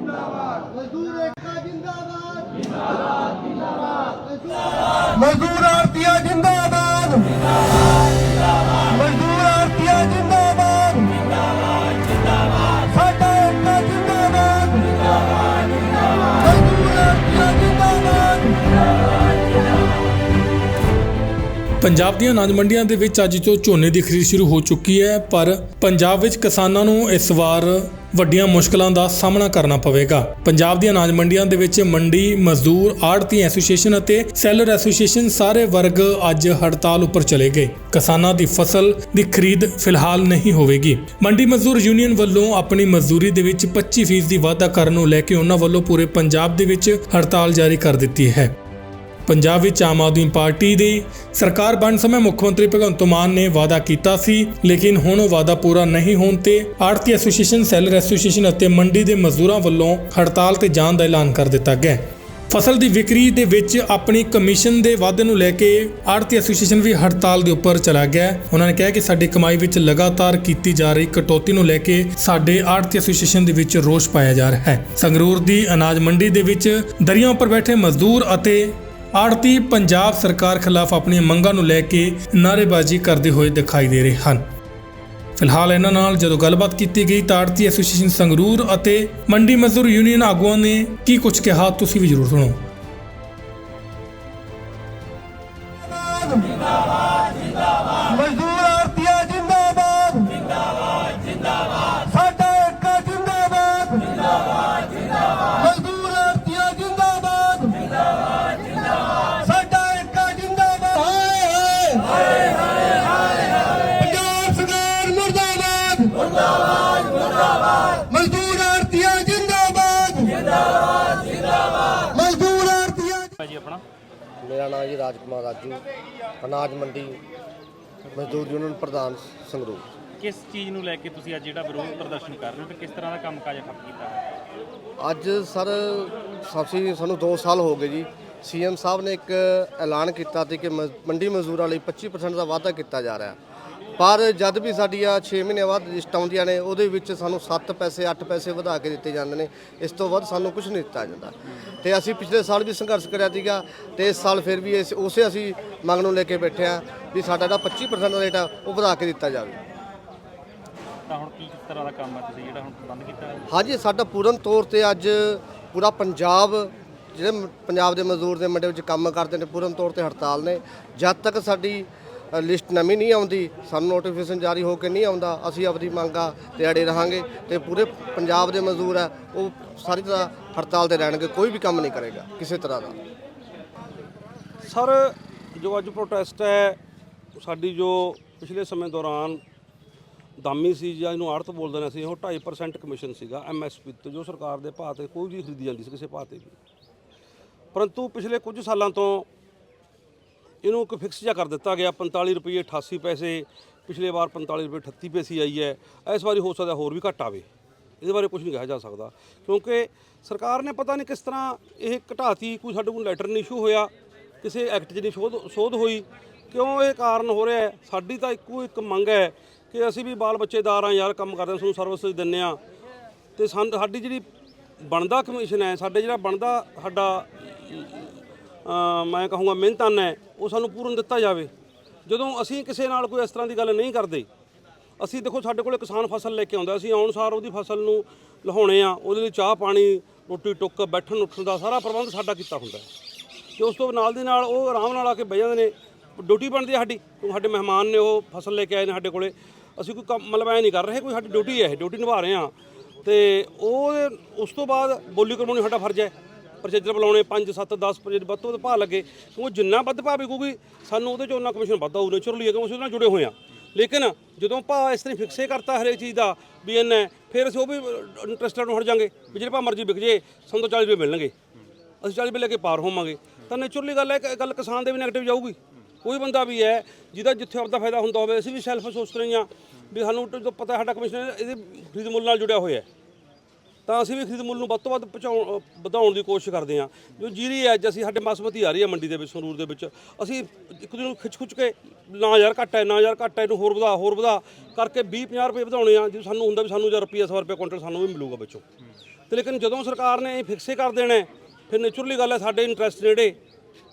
ਮਜ਼ਦੂਰ ਏਕਤਾ ਜਿੰਦਾਬਾਦ। ਜਿੰਦਾਬਾਦ ਜਿੰਦਾਬਾਦ। ਮਜ਼ਦੂਰ ਆਰਤੀਆ ਜਿੰਦਾਬਾਦ। ਮਜ਼ਦੂਰ ਪੰਜਾਬ ਦੀਆਂ ਅਨਾਜ ਮੰਡੀਆਂ ਦੇ ਵਿੱਚ ਅੱਜ ਤੋਂ ਝੋਨੇ ਦੀ ਖਰੀਦ ਸ਼ੁਰੂ ਹੋ ਚੁੱਕੀ ਹੈ, ਪਰ ਪੰਜਾਬ ਵਿੱਚ ਕਿਸਾਨਾਂ ਨੂੰ ਇਸ ਵਾਰ ਵੱਡੀਆਂ ਮੁਸ਼ਕਲਾਂ ਦਾ ਸਾਹਮਣਾ ਕਰਨਾ ਪਵੇਗਾ। ਪੰਜਾਬ ਦੀਆਂ ਅਨਾਜ ਮੰਡੀਆਂ ਦੇ ਵਿੱਚ ਮੰਡੀ, ਮਜ਼ਦੂਰ ਆੜਤੀ ਐਸੋਸੀਏਸ਼ਨ ਅਤੇ ਸੈਲਰ ਐਸੋਸੀਏਸ਼ਨ ਸਾਰੇ ਵਰਗ ਅੱਜ ਹੜਤਾਲ ਉੱਪਰ ਚਲੇ ਗਏ। ਕਿਸਾਨਾਂ ਦੀ ਫਸਲ ਦੀ ਖਰੀਦ ਫਿਲਹਾਲ ਨਹੀਂ ਹੋਵੇਗੀ। ਮੰਡੀ ਮਜ਼ਦੂਰ ਯੂਨੀਅਨ ਵੱਲੋਂ ਆਪਣੀ ਮਜ਼ਦੂਰੀ ਦੇ ਵਿੱਚ 25% ਦੀ ਵਾਧਾ ਕਰਨ ਨੂੰ ਲੈ ਕੇ ਉਹਨਾਂ ਵੱਲੋਂ ਪੂਰੇ ਪੰਜਾਬ ਦੇ ਵਿੱਚ ਹੜਤਾਲ ਜਾਰੀ ਕਰ ਦਿੱਤੀ ਹੈ। ਪੰਜਾਬ ਵਿੱਚ ਆਮ ਆਦਮੀ ਪਾਰਟੀ ਦੀ ਸਰਕਾਰ ਬਣ ਸਮੇਂ ਮੁੱਖ ਮੰਤਰੀ ਭਗਵੰਤ ਮਾਨ ਨੇ ਵਾਅਦਾ ਕੀਤਾ ਸੀ, ਲੇਕਿਨ ਹੁਣ ਉਹ ਵਾਅਦਾ ਪੂਰਾ ਨਹੀਂ ਹੋਣ ਤੇ ਆੜਤੀ ਐਸੋਸੀਏਸ਼ਨ, ਸੈਲਰ ਐਸੋਸੀਏਸ਼ਨ ਅਤੇ ਮੰਡੀ ਦੇ ਮਜ਼ਦੂਰਾਂ ਵੱਲੋਂ ਹੜਤਾਲ ਤੇ ਜਾਣ ਦਾ ਐਲਾਨ ਕਰ ਦਿੱਤਾ ਗਿਆ ਫਸਲ ਦੀ ਵਿਕਰੀ ਦੇ ਵਿੱਚ ਆਪਣੀ ਕਮਿਸ਼ਨ ਦੇ ਵਾਅਦੇ ਨੂੰ ਲੈ ਕੇ ਆੜਤੀ ਐਸੋਸੀਏਸ਼ਨ ਵੀ ਹੜਤਾਲ ਦੇ ਉੱਪਰ ਚਲਾ ਗਿਆ ਉਹਨਾਂ ਨੇ ਕਿਹਾ ਕਿ ਸਾਡੀ ਕਮਾਈ ਵਿੱਚ ਲਗਾਤਾਰ ਕੀਤੀ ਜਾ ਰਹੀ ਕਟੌਤੀ ਨੂੰ ਲੈ ਕੇ ਸਾਡੇ ਆੜਤੀ ਐਸੋਸੀਏਸ਼ਨ ਦੇ ਵਿੱਚ ਰੋਸ ਪਾਇਆ ਜਾ ਰਿਹਾ ਹੈ। ਸੰਗਰੂਰ ਦੀ ਅਨਾਜ ਮੰਡੀ ਦੇ ਵਿੱਚ ਦਰਿਆ ਉੱਪਰ ਬੈਠੇ ਮਜ਼ਦੂਰ ਅਤੇ ਆੜਤੀ ਪੰਜਾਬ ਸਰਕਾਰ ਖਿਲਾਫ ਆਪਣੀਆਂ ਮੰਗਾਂ ਨੂੰ ਲੈ ਕੇ ਨਾਅਰੇਬਾਜ਼ੀ ਕਰਦੇ ਹੋਏ ਦਿਖਾਈ ਦੇ ਰਹੇ ਹਨ। ਫਿਲਹਾਲ ਇਹਨਾਂ ਨਾਲ ਜਦੋਂ ਗੱਲਬਾਤ ਕੀਤੀ ਗਈ ਤਾਂ ਆੜਤੀ ਐਸੋਸੀਏਸ਼ਨ ਸੰਗਰੂਰ ਅਤੇ ਮੰਡੀ ਮਜ਼ਦੂਰ ਯੂਨੀਅਨ ਆਗੂਆਂ ਨੇ ਕੀ ਕੁਝ ਕਿਹਾ, ਤੁਸੀਂ ਵੀ ਜ਼ਰੂਰ ਸੁਣੋ। ਮਜ਼ਦੂਰ ਜੀ ਆਪਣਾ? ਮੇਰਾ ਨਾਮ ਜੀ ਰਾਜਕੁਮਾਰ ਰਾਜੂ ਅਨਾਜ ਮੰਡੀ ਮਜ਼ਦੂਰ ਯੂਨੀਅਨ ਪ੍ਰਧਾਨ ਸੰਗਰੂਰ। ਕਿਸ ਚੀਜ਼ ਨੂੰ ਲੈ ਕੇ ਤੁਸੀਂ ਅੱਜ ਜਿਹੜਾ ਵਿਰੋਧ ਪ੍ਰਦਰਸ਼ਨ ਕਰ ਰਹੇ ਹੋ ਤੇ ਕਿਸ ਤਰ੍ਹਾਂ ਦਾ ਕੰਮਕਾਜ ਠੱਪ ਕੀਤਾ? ਹੈ ਅੱਜ ਸਰ ਸਬਸਿਡੀ ਸਾਨੂੰ 2 ਸਾਲ ਹੋ ਗਏ ਜੀ। ਸੀਐਮ ਸਾਹਿਬ ਨੇ ਇੱਕ ਐਲਾਨ ਕੀਤਾ ਸੀ ਕਿ ਮ- ਮੰਡੀ ਮਜ਼ਦੂਰਾਂ ਲਈ 25% ਦਾ ਵਾਅਦਾ ਕੀਤਾ ਜਾ ਰਿਹਾ। ਪਰ ਜਦ ਵੀ ਸਾਡੀਆਂ 6 ਮਹੀਨੇ ਬਾਅਦ ਲਿਸਟ ਆਉਂਦੀਆਂ ਨੇ ਉਹਦੇ ਵਿੱਚ ਸਾਨੂੰ 7 ਪੈਸੇ 8 ਪੈਸੇ ਵਧਾ ਕੇ ਦਿੱਤੇ ਜਾਂਦੇ ਨੇ। ਇਸ ਤੋਂ ਵੱਧ ਸਾਨੂੰ ਕੁਝ ਨਹੀਂ ਦਿੱਤਾ ਜਾਂਦਾ। ਤੇ ਅਸੀਂ ਪਿਛਲੇ ਸਾਲ ਵੀ ਸੰਘਰਸ਼ ਕਰਿਆ ਸੀਗਾ ਤੇ ਇਸ ਸਾਲ ਫਿਰ ਵੀ ਇਸ- ਉਸੇ ਅਸੀਂ ਮੰਗ ਨੂੰ ਲੈ ਕੇ ਬੈਠੇ ਆ ਵੀ ਸਾਡਾ ਜਿਹੜਾ 25% ਦਾ ਰੇਟ ਆ ਉਹ ਵਧਾ ਕੇ ਦਿੱਤਾ ਜਾਵੇ। ਤਾਂ ਹੁਣ ਕੀ ਕਿਸ ਤਰ੍ਹਾਂ ਦਾ ਕੰਮ ਤੁਸੀਂ ਜਿਹੜਾ ਹੁਣ ਬੰਦ ਕੀਤਾ ਹੈ ਹਾਂਜੀ ਸਾਡਾ ਪੂਰਨ ਤੌਰ ਤੇ ਅੱਜ ਪੂਰਾ ਪੰਜਾਬ ਜਿਹੜੇ ਪੰਜਾਬ ਦੇ ਮਜ਼ਦੂਰ ਦੇ ਮੰਡੇ ਵਿੱਚ ਕੰਮ ਕਰਦੇ ਨੇ ਪੂਰਨ ਤੌਰ ਤੇ ਹੜਤਾਲ ਨੇ। ਜਦ ਤੱਕ ਸਾਡੀ ਲਿਸਟ ਨਵੀਂ ਨਹੀਂ ਆਉਂਦੀ। ਸਾਨੂੰ ਨੋਟੀਫਿਕੇਸ਼ਨ ਜਾਰੀ ਹੋ ਕੇ ਨਹੀਂ ਆਉਂਦਾ। ਅਸੀਂ ਆਪਣੀ ਮੰਗਾਂ ਤੇ ਅੜੇ ਰਹਾਂਗੇ ਤੇ ਪੂਰੇ ਪੰਜਾਬ ਦੇ ਮਜ਼ਦੂਰ ਆ, ਉਹ ਸਾਰੀ ਤਰ੍ਹਾਂ ਹੜਤਾਲ ਤੇ ਰਹਿਣਗੇ, ਕੋਈ ਵੀ ਕੰਮ ਨਹੀਂ ਕਰੇਗਾ, ਕਿਸੇ ਤਰ੍ਹਾਂ ਦਾ। ਸਰ, ਜੋ ਅੱਜ ਪ੍ਰੋਟੈਸਟ ਹੈ, ਸਾਡੀ ਜੋ ਪਿਛਲੇ ਸਮੇਂ ਦੌਰਾਨ ਦਾਮੀ ਸੀ ਜਾਂ ਇਹਨੂੰ ਆੜਤ ਬੋਲਦੇ ਨੇ ਸੀ ਉਹ 2.5% ਕਮਿਸ਼ਨ ਸੀਗਾ ਐਮਐਸਪੀ ਤੇ, ਜੋ ਸਰਕਾਰ ਦੇ ਭਾਅ ਤੇ ਕੋਈ ਵੀ ਖਰੀਦੀ ਜਾਂਦੀ ਸੀ, ਕਿਸੇ ਭਾਅ ਤੇ ਵੀ। ਪਰੰਤੂ ਪਿਛਲੇ ਕੁਝ ਸਾਲਾਂ ਤੋਂ ਇਹਨੂੰ ਇੱਕ ਫਿਕਸ ਜਿਹਾ ਕਰ ਦਿੱਤਾ ਗਿਆ। 45 ਰੁਪਏ 88 ਪੈਸੇ, ਪਿਛਲੇ ਵਾਰ 45 ਰੁਪਏ 38 ਪੈਸੇ ਆਈ ਹੈ। ਇਸ ਵਾਰੀ ਹੋ ਸਕਦਾ ਹੋਰ ਵੀ ਘੱਟ ਆਵੇ। ਇਹਦੇ ਬਾਰੇ ਕੁਝ ਨਹੀਂ ਕਿਹਾ ਜਾ ਸਕਦਾ। ਕਿਉਂਕਿ ਸਰਕਾਰ ਨੇ ਪਤਾ ਨਹੀਂ ਕਿਸ ਤਰ੍ਹਾਂ ਇਹ ਘਟਾਤੀ, ਕੋਈ ਸਾਡੇ ਕੋਲ ਲੈਟਰ ਨਹੀਂ ਇਸ਼ੂ ਹੋਇਆ। ਕਿਸੇ ਐਕਟ 'ਚ ਨਹੀਂ ਸੋਧ ਸੋਧ ਹੋਈ। ਕਿਉਂ ਇਹ ਕਾਰਨ ਹੋ ਰਿਹਾ ਸਾਡੀ ਤਾਂ ਇੱਕੋ ਇੱਕ ਮੰਗ ਹੈ ਕਿ ਅਸੀਂ ਵੀ ਬਾਲ ਬੱਚੇਦਾਰ ਆ ਯਾਰ ਕੰਮ ਕਰਦੇ ਸਾਨੂੰ ਸਰਵਿਸ ਦਿੰਨੇ ਆ ਤੇ ਸਾਨ- ਸਾਡੀ ਜਿਹੜੀ ਬਣਦਾ ਕਮਿਸ਼ਨ ਹੈ, ਸਾਡੇ ਜਿਹੜਾ ਬਣਦਾ ਸਾਡਾ ਮੈਂ ਕਹੂੰਗਾ ਮਿਹਨਤਾਨ ਹੈ ਉਹ ਸਾਨੂੰ ਪੂਰਨ ਦਿੱਤਾ ਜਾਵੇ। ਜਦੋਂ ਅਸੀਂ ਕਿਸੇ ਨਾਲ ਕੋਈ ਇਸ ਤਰ੍ਹਾਂ ਦੀ ਗੱਲ ਨਹੀਂ ਕਰਦੇ, ਅਸੀਂ ਦੇਖੋ ਸਾਡੇ ਕੋਲੇ ਕਿਸਾਨ ਫਸਲ ਲੈ ਕੇ ਆਉਂਦਾ, ਅਸੀਂ ਆਉਣ ਸਾਰ ਉਹਦੀ ਫਸਲ ਨੂੰ ਲਹਾਉਣੇ ਆ, ਉਹਦੇ ਲਈ ਚਾਹ, ਪਾਣੀ, ਰੋਟੀ, ਟੁੱਕ, ਬੈਠਣ, ਉੱਠਣ ਦਾ ਸਾਰਾ ਪ੍ਰਬੰਧ ਸਾਡਾ ਕੀਤਾ ਹੁੰਦਾ ਹੈ। ਤੇ ਉਸ ਤੋਂ ਨਾਲ ਦੀ ਨਾਲ ਉਹ ਆਰਾਮ ਨਾਲ ਆ ਕੇ ਬਹਿ ਜਾਂਦੇ ਨੇ। ਡਿਊਟੀ ਬਣਦੀ ਹੈ ਸਾਡੀ, ਕਿਉਂਕਿ ਸਾਡੇ ਮਹਿਮਾਨ ਨੇ ਉਹ ਫਸਲ ਲੈ ਕੇ ਆਏ ਨੇ ਸਾਡੇ ਕੋਲੇ। ਅਸੀਂ ਕੋਈ ਕੰਮ, ਮਤਲਬ ਐ ਨਹੀਂ ਕਰ ਰਹੇ, ਕੋਈ ਸਾਡੀ ਡਿਊਟੀ ਹੈ ਡਿਊਟੀ ਨਿਭਾ ਰਹੇ ਆ ਤੇ ਉਹ ਉਸ ਤੋਂ ਬਾਅਦ ਬੋਲੀ ਕਰਵਾਉਣੀ ਸਾਡਾ ਫਰਜ਼ ਹੈ। ਪ੍ਰੋਸੀਜਰ ਬੁਲਾਉਣੇ 5 7 10 ਪ੍ਰੋਜੈਕਟ ਵੱਧ ਤੋਂ ਵੱਧ ਭਾਅ ਲੱਗੇ। ਕਿਉਂਕਿ ਜਿੰਨਾ ਵੱਧ ਭਾਅ ਵਿਕੂਗੀ, ਸਾਨੂੰ ਉਹਦੇ 'ਚੋਂ ਉਹਨਾਂ ਕਮਿਸ਼ਨ ਵੱਧ ਆਊ ਨੇਚਰਲੀ ਹੈ ਕਿਉਂਕਿ ਅਸੀਂ ਉਹਦੇ ਨਾਲ ਜੁੜੇ ਹੋਏ ਆ ਲੇਕਿਨ ਜਦੋਂ ਭਾਅ ਇਸ ਤਰ੍ਹਾਂ ਫਿਕਸੇ ਕਰਤਾ ਹਰੇਕ ਚੀਜ਼ ਦਾ, ਵੀ ਇੰਨਾ ਫਿਰ ਅਸੀਂ ਉਹ ਵੀ ਇੰਟਰਸਟਡ ਨੂੰ ਹਟ ਜਾਾਂਗੇ, ਵੀ ਜਿਹੜੇ ਭਾਅ ਮਰਜ਼ੀ ਵਿਕ ਜੇ, ਸਾਨੂੰ ਤਾਂ 40 ਰੁਪਏ ਮਿਲਣਗੇ। ਅਸੀਂ 40 ਰੁਪਏ ਲੈ ਕੇ ਪਾਰ ਹੋਵਾਂਗੇ। ਤਾਂ ਨੇਚਰਲੀ ਗੱਲ ਹੈ ਕਿ ਗੱਲ ਕਿਸਾਨ ਦੇ ਵੀ ਨੈਗੇਟਿਵ ਜਾਊਗੀ। ਕੋਈ ਬੰਦਾ ਵੀ ਹੈ, ਜਿਹਦਾ ਜਿੱਥੇ ਆਪਦਾ ਫਾਇਦਾ ਹੁੰਦਾ ਹੋਵੇ, ਅਸੀਂ ਵੀ ਸੈਲਫ ਸੋਚ ਰਹੇ ਹਾਂ, ਵੀ ਸਾਨੂੰ ਪਤਾ ਸਾਡਾ ਕਮਿਸ਼ਨ ਇਹਦੇ ਖਰੀਦ ਮੁੱਲ ਨਾਲ ਜੁੜਿਆ ਹੋਇਆ ਹੈ। ਤਾਂ ਅਸੀਂ ਵੀ ਖਰੀਦ ਮੁੱਲ ਨੂੰ ਵੱਧ ਤੋਂ ਵੱਧ ਪਹੁੰਚਾਉਣ ਵਧਾਉਣ ਦੀ ਕੋਸ਼ਿਸ਼ ਕਰਦੇ ਹਾਂ। ਜੋ ਜੀਰੀ ਹੈ, ਅੱਜ ਅਸੀਂ ਸਾਡੇ ਬਾਸਮਤੀ ਆ ਰਹੀ ਹੈ ਮੰਡੀ ਦੇ ਵਿੱਚ, ਸੰਗਰੂਰ ਦੇ ਵਿੱਚ। ਅਸੀਂ ਇੱਕ ਦੂਜੇ ਨੂੰ ਖਿੱਚ ਖੁੱਚ ਕੇ ਨਾ ਯਾਰ ਘੱਟ ਹੈ, ਨਾ ਯਾਰ ਘੱਟ ਹੈ, ਇਹਨੂੰ ਹੋਰ ਵਧਾ ਹੋਰ ਵਧਾ ਕਰਕੇ 20 50 ਰੁਪਏ ਵਧਾਉਣੇ ਆ। ਜੇ ਸਾਨੂੰ ਹੁੰਦਾ ਵੀ ਸਾਨੂੰ 1000 ਰੁਪਈਆ 100 ਰੁਪਏ ਕੁਇੰਟਲ ਸਾਨੂੰ ਵੀ ਮਿਲੂਗਾ ਵਿੱਚੋਂ। ਤੇ ਲੇਕਿਨ ਜਦੋਂ ਸਰਕਾਰ ਨੇ ਇਹ ਫਿਕਸੇ ਕਰ ਦੇਣਾ ਫਿਰ ਨੇਚਰਲੀ ਗੱਲ ਹੈ, ਸਾਡੇ ਇੰਟਰਸਟ ਜਿਹੜੇ,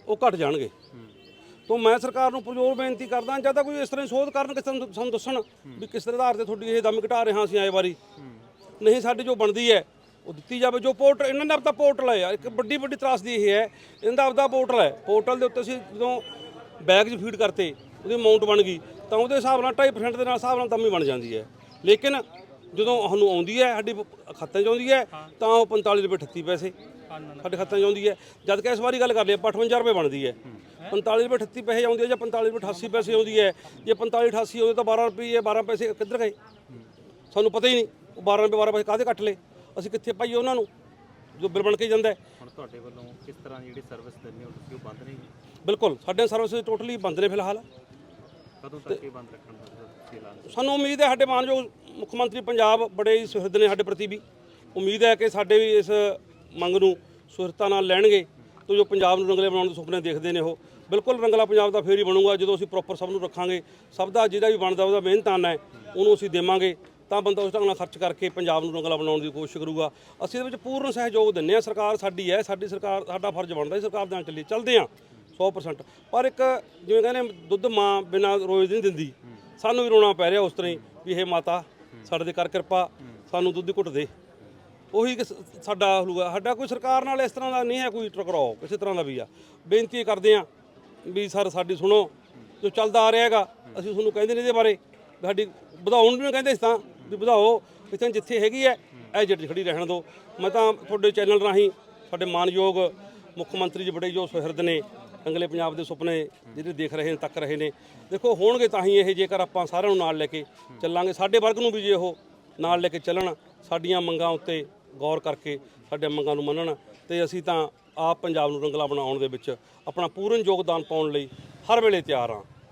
ਉਹ ਘਟ ਜਾਣਗੇ। ਤੋਂ ਮੈਂ ਸਰਕਾਰ ਨੂੰ ਪੁਰਜੋਰ ਬੇਨਤੀ ਕਰਦਾ ਜਦ ਤਾਂ ਕੋਈ ਇਸ ਤਰ੍ਹਾਂ ਦੀ ਸੋਧ ਕਰਨ ਕਿ ਨੂੰ ਸਾਨੂੰ ਦੱਸਣ ਵੀ ਕਿਸ ਤਰ੍ਹਾਂ ਆਧਾਰ ਤੇ ਤੁਹਾਡੀ ਇਹ ਦਮ ਘਟਾ ਰਹੇ ਹਾਂ ਅਸੀਂ ਆਏ ਵਾਰੀ। ਨਹੀਂ ਸਾਡੀ ਜੋ ਬਣਦੀ ਹੈ, ਉਹ ਦਿੱਤੀ ਜਾਵੇ, ਜੋ ਪੋਰਟਲ ਇਹਨਾਂ ਦਾ ਆਪਦਾ ਪੋਰਟਲ ਹੈ ਇੱਕ ਵੱਡੀ ਵੱਡੀ ਤਰਾਸ ਦੀ ਇਹ ਹੈ, ਇਹਨਾਂ ਦਾ ਆਪਦਾ ਪੋਰਟਲ ਹੈ ਪੋਰਟਲ ਦੇ ਉੱਤੇ ਅਸੀਂ ਜਦੋਂ ਬੈਗ 'ਚ ਫੀਡ ਕਰਤੇ, ਉਹਦੀ ਅਮਾਉਂਟ ਬਣ ਗਈ, ਤਾਂ ਉਹਦੇ ਹਿਸਾਬ ਨਾਲ 2.5% ਦੇ ਨਾਲ ਹਿਸਾਬ ਨਾਲ ਦਮੀ ਬਣ ਜਾਂਦੀ ਹੈ। ਲੇਕਿਨ ਜਦੋਂ ਸਾਨੂੰ ਆਉਂਦੀ ਹੈ, ਸਾਡੀ ਖਾਤੇ 'ਚ ਆਉਂਦੀ ਹੈ, ਤਾਂ ਉਹ 45 ਰੁਪਏ 38 ਪੈਸੇ ਸਾਡੇ ਖਾਤੇ 'ਚ ਆਉਂਦੀ ਹੈ। ਜਦ ਕਿ ਇਸ ਵਾਰੀ ਗੱਲ ਕਰ ਲਈ ਆਪਾਂ 58 ਰੁਪਏ ਬਣਦੀ ਹੈ। 45 ਰੁਪਏ 38 ਪੈਸੇ ਆਉਂਦੀ ਹੈ ਜਾਂ 45 ਰੁਪਏ 88 ਪੈਸੇ ਆਉਂਦੀ ਹੈ? ਜੇ 45 88 ਆਉਂਦੇ ਤਾਂ 12 ਰੁਪਏ 12 ਪੈਸੇ ਕਿੱਧਰ ਗਏ? ਸਾਨੂੰ ਪਤਾ ਹੀ ਨਹੀਂ। ਉਹ 12 ਰੁਪਏ 12 ਪੈਸੇ ਕਾਹਦੇ ਕੱਟ ਲਏ? ਅਸੀਂ ਕਿੱਥੇ ਪਾਈਏ ਉਹਨਾਂ ਨੂੰ? ਜੋ ਬਿੱਲ ਬਣ ਕੇ ਜਾਂਦਾ ਹੈ। ਹੁਣ ਤੁਹਾਡੇ ਵੱਲੋਂ ਕਿਸ ਤਰ੍ਹਾਂ ਜਿਹੜੀ ਸਰਵਿਸ ਦਿੰਦੇ ਹੋ ਤੁਸੀਂ ਉਹ ਬੰਦ ਨਹੀਂ ਬਿਲਕੁਲ ਸਾਡੇ ਸਰਵਿਸ ਟੋਟਲੀ ਬੰਦ ਨੇ ਫਿਲਹਾਲ। ਕਦੋਂ ਤੱਕ ਇਹ ਬੰਦ ਰੱਖਣ ਦਾ ਤੁਸੀਂ ਐਲਾਨ ਸਾਨੂੰ ਉਮੀਦ ਹੈ ਸਾਡੇ ਮਾਨਯੋਗ ਮੁੱਖ ਮੰਤਰੀ ਪੰਜਾਬ ਬੜੇ ਹੀ ਸੁਹਿਰਦ ਨੇ ਸਾਡੇ ਪ੍ਰਤੀ ਵੀ। ਉਮੀਦ ਹੈ ਕਿ ਸਾਡੇ ਵੀ ਇਸ ਮੰਗ ਨੂੰ ਸੁਹਿਰਤਾ ਨਾਲ ਲੈਣਗੇ ਤੇ ਜੋ ਪੰਜਾਬ ਨੂੰ ਰੰਗਲੇ ਬਣਾਉਣ ਦੇ ਸੁਪਨੇ ਦੇਖਦੇ ਨੇ ਉਹ। ਬਿਲਕੁਲ ਰੰਗਲਾ ਪੰਜਾਬ ਦਾ ਫੇਰ ਹੀ ਬਣੂਗਾ ਜਦੋਂ ਅਸੀਂ ਪ੍ਰੋਪਰ ਸਭ ਨੂੰ ਰੱਖਾਂਗੇ। ਸਭ ਦਾ ਜਿਹੜਾ ਵੀ ਬਣਦਾ ਉਹਦਾ ਮਿਹਨਤਾਨਾ ਹੈ ਉਹਨੂੰ ਅਸੀਂ ਦੇਵਾਂਗੇ। ਤਾਂ ਬੰਦਾ ਉਸ ਢੰਗ ਨਾਲ ਖਰਚ ਕਰਕੇ ਪੰਜਾਬ ਨੂੰ ਰੰਗਲਾ ਬਣਾਉਣ ਦੀ ਕੋਸ਼ਿਸ਼ ਕਰੂਗਾ। ਅਸੀਂ ਇਹਦੇ ਵਿੱਚ ਪੂਰਨ ਸਹਿਯੋਗ ਦਿੰਦੇ ਹਾਂ। ਸਰਕਾਰ ਸਾਡੀ ਹੈ, ਸਾਡੀ ਸਰਕਾਰ, ਸਾਡਾ ਫਰਜ਼ ਬਣਦਾ ਹੈ ਸਰਕਾਰ ਦੇ ਨਾਲ ਚੱਲੀ। ਚੱਲਦੇ ਹਾਂ 100% ਪਰ ਇੱਕ ਜਿਵੇਂ ਕਹਿੰਦੇ ਦੁੱਧ ਮਾਂ ਬਿਨਾਂ ਰੋਜ਼ ਨਹੀਂ ਦਿੰਦੀ। ਸਾਨੂੰ ਵੀ ਰੋਣਾ ਪੈ ਰਿਹਾ ਉਸ ਤਰ੍ਹਾਂ ਹੀ ਵੀ ਇਹ ਮਾਤਾ ਸਾਡੇ ਦੇ ਕਰ ਕਿਰਪਾ, ਸਾਨੂੰ ਦੁੱਧ ਦੀ ਘੁੱਟ ਦੇ। ਉਹੀ ਕਿ ਸ- ਸਾਡਾ ਹਲੂਗਾ ਸਾਡਾ ਕੋਈ ਸਰਕਾਰ ਨਾਲ ਇਸ ਤਰ੍ਹਾਂ ਦਾ ਨਹੀਂ ਹੈ, ਕੋਈ ਟਕਰਾਓ, ਕਿਸੇ ਤਰ੍ਹਾਂ ਦਾ ਵੀ ਆ। ਬੇਨਤੀ ਕਰਦੇ ਆ ਵੀ ਸਰ ਸਾਡੀ ਸੁਣੋ। ਜੋ ਚੱਲਦਾ ਆ ਰਿਹਾ ਹੈਗਾ, ਅਸੀਂ ਤੁਹਾਨੂੰ ਕਹਿੰਦੇ ਨੇ ਇਹਦੇ ਬਾਰੇ। ਸਾਡੀ ਵਧਾਉਣ ਨੂੰ ਕਹਿੰਦੇ ਇਸ ਤਾਂ। ਵਧਾਓ, ਇੱਥੇ ਜਿੱਥੇ ਹੈਗੀ ਹੈ, ਇਹ ਜਿਹੜੀ ਖੜੀ ਰਹਿਣ ਦਿਓ। ਮੈਂ ਤਾਂ ਤੁਹਾਡੇ ਚੈਨਲ ਰਾਹੀਂ ਸਾਡੇ ਮਾਨਯੋਗ ਮੁੱਖ ਮੰਤਰੀ ਜੀ ਬੜੇ ਜੋ ਸੁਹਿਰਦ ਨੇ, ਅੰਗਲੇ ਪੰਜਾਬ ਦੇ ਸੁਪਨੇ ਜਿਹੜੇ ਦੇਖ ਰਹੇ ਨੇ, ਤੱਕ ਰਹੇ ਨੇ। ਦੇਖੋ, ਹੋਣਗੇ ਤਾਂ ਹੀ ਇਹ ਜੇਕਰ ਆਪਾਂ ਸਾਰਿਆਂ ਨੂੰ ਨਾਲ ਲੈ ਕੇ ਚੱਲਾਂਗੇ। ਸਾਡੇ ਵਰਗ ਨੂੰ ਵੀ ਜੇ ਉਹ ਨਾਲ ਲੈ ਕੇ ਚੱਲਣ, ਸਾਡੀਆਂ ਮੰਗਾਂ ਉੱਤੇ ਗੌਰ ਕਰਕੇ ਸਾਡੇ ਮੰਗਾਂ ਨੂੰ ਮੰਨਣ ਤੇ ਅਸੀਂ ਤਾਂ ਆਪ ਪੰਜਾਬ ਨੂੰ ਰੰਗਲਾ ਬਣਾਉਣ ਦੇ ਵਿੱਚ ਆਪਣਾ ਪੂਰਨ ਯੋਗਦਾਨ ਪਾਉਣ ਲਈ ਹਰ ਵੇਲੇ ਤਿਆਰ ਹਾਂ।